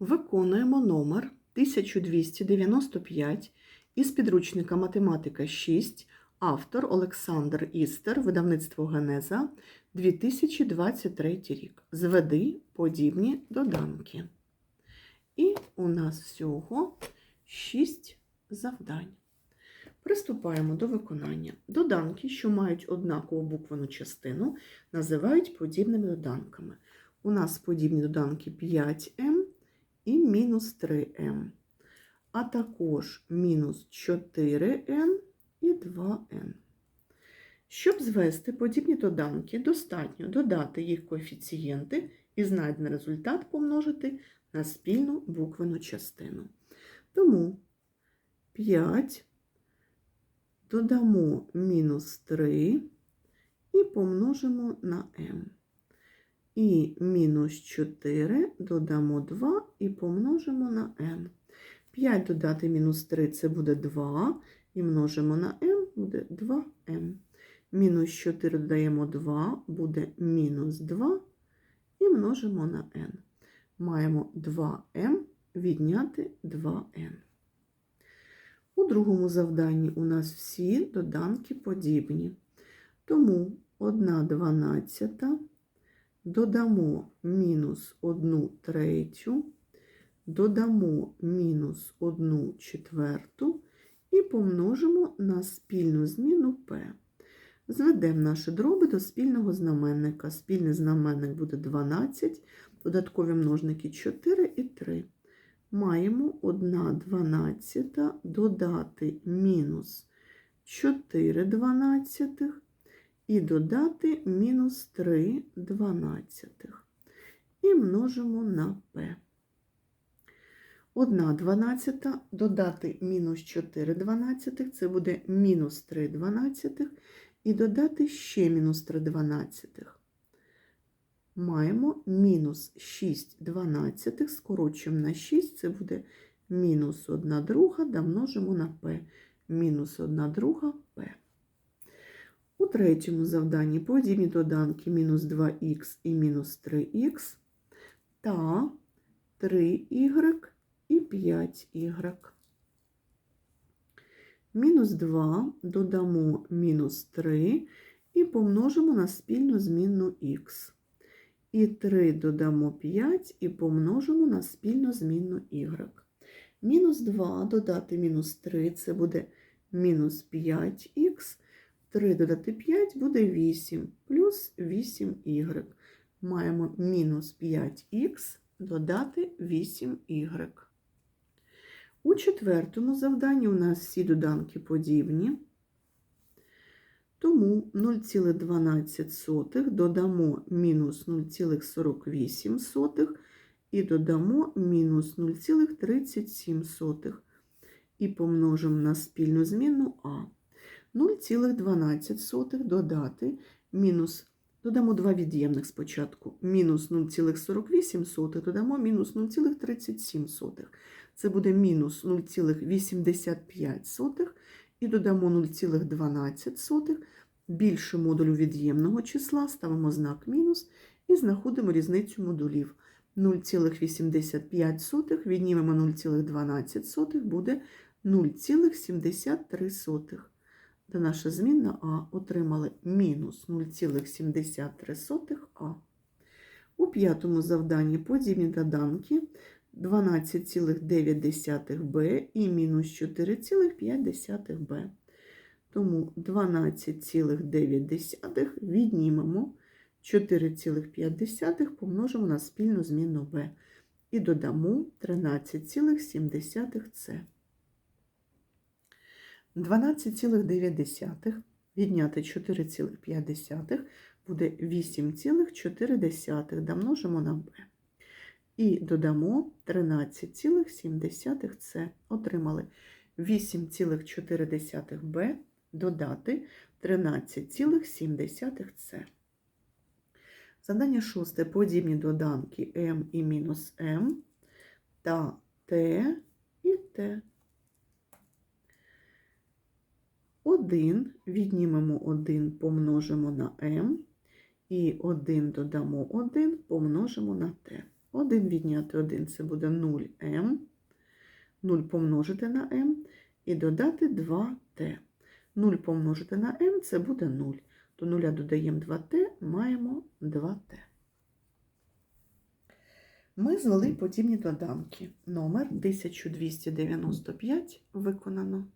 Виконуємо номер 1295 із підручника Математика 6, автор Олександр Істер, видавництво Генеза, 2023 рік. Зведи подібні доданки. І у нас всього 6 завдань. Приступаємо до виконання. Доданки, що мають однакову буквену частину, називають подібними доданками. У нас подібні доданки 5m і мінус 3m, а також мінус 4n і 2n. Щоб звести подібні доданки, достатньо додати їх коефіцієнти і знайдений результат помножити на спільну буквену частину. Тому 5 додамо мінус 3 і помножимо на m. І мінус 4 додамо 2 і помножимо на n. 5 додати мінус 3 це буде 2, і множимо на m, буде 2m. Мінус 4 додаємо 2, буде мінус 2 і множимо на n. Маємо 2m відняти 2n. У другому завданні у нас всі доданки подібні. Тому 1 дванадцята додамо мінус 1 третю, додамо мінус 1 четверту і помножимо на спільну зміну p. Зведемо наші дроби до спільного знаменника. Спільний знаменник буде 12, додаткові множники 4 і 3. Маємо 1 дванадцята додати мінус 4 дванадцятих і додати мінус 3 дванадцятих. І множимо на p. 1 дванадцята додати мінус 4 дванадцятих, це буде мінус 3 дванадцятих, і додати ще мінус 3 дванадцятих. Маємо мінус 6 дванадцятих, скорочуємо на 6, це буде мінус 1 друга, да множимо на p. Мінус 1 друга. У третьому завданні подібні доданки мінус 2х і мінус 3х та 3y і 5y. Мінус 2 додамо мінус 3 і помножимо на спільну змінну х. І 3 додамо 5 і помножимо на спільну змінну y. Мінус 2 додати мінус 3 це буде мінус 5х. 3 додати 5 буде 8 плюс 8y. Маємо мінус 5х додати 8y. У четвертому завданні у нас всі доданки подібні. Тому 0,12 додамо мінус 0,48 і додамо мінус 0,37 і помножимо на спільну змінну а. 0,12 додати мінус, додамо два від'ємних спочатку, мінус 0,48 додамо мінус 0,37. Це буде мінус 0,85 і додамо 0,12. Більше модулю від'ємного числа ставимо знак мінус і знаходимо різницю модулів. 0,85 віднімемо 0,12 буде 0,73. Та наша змінна А отримали мінус 0,73а. У п'ятому завданні подібні доданки 12,9b і мінус 4,5b. Тому 12,9 віднімемо 4,5 помножимо на спільну змінну b і додамо 13,7c. 12,9 відняти 4,5 буде 8,4, да множимо на b. І додамо 13,7 це отримали 8,4b додати 13,7 це. Задання шосте. Подібні доданки m і мінус m та t і t. 1 віднімемо 1, помножимо на m, і 1 додамо 1, помножимо на t. 1 відняти 1 це буде 0m. 0 помножити на m і додати 2t. 0 помножити на m це буде 0. До 0 додаємо 2t, маємо 2t. Ми звели подібні доданки. Номер 1295 виконано.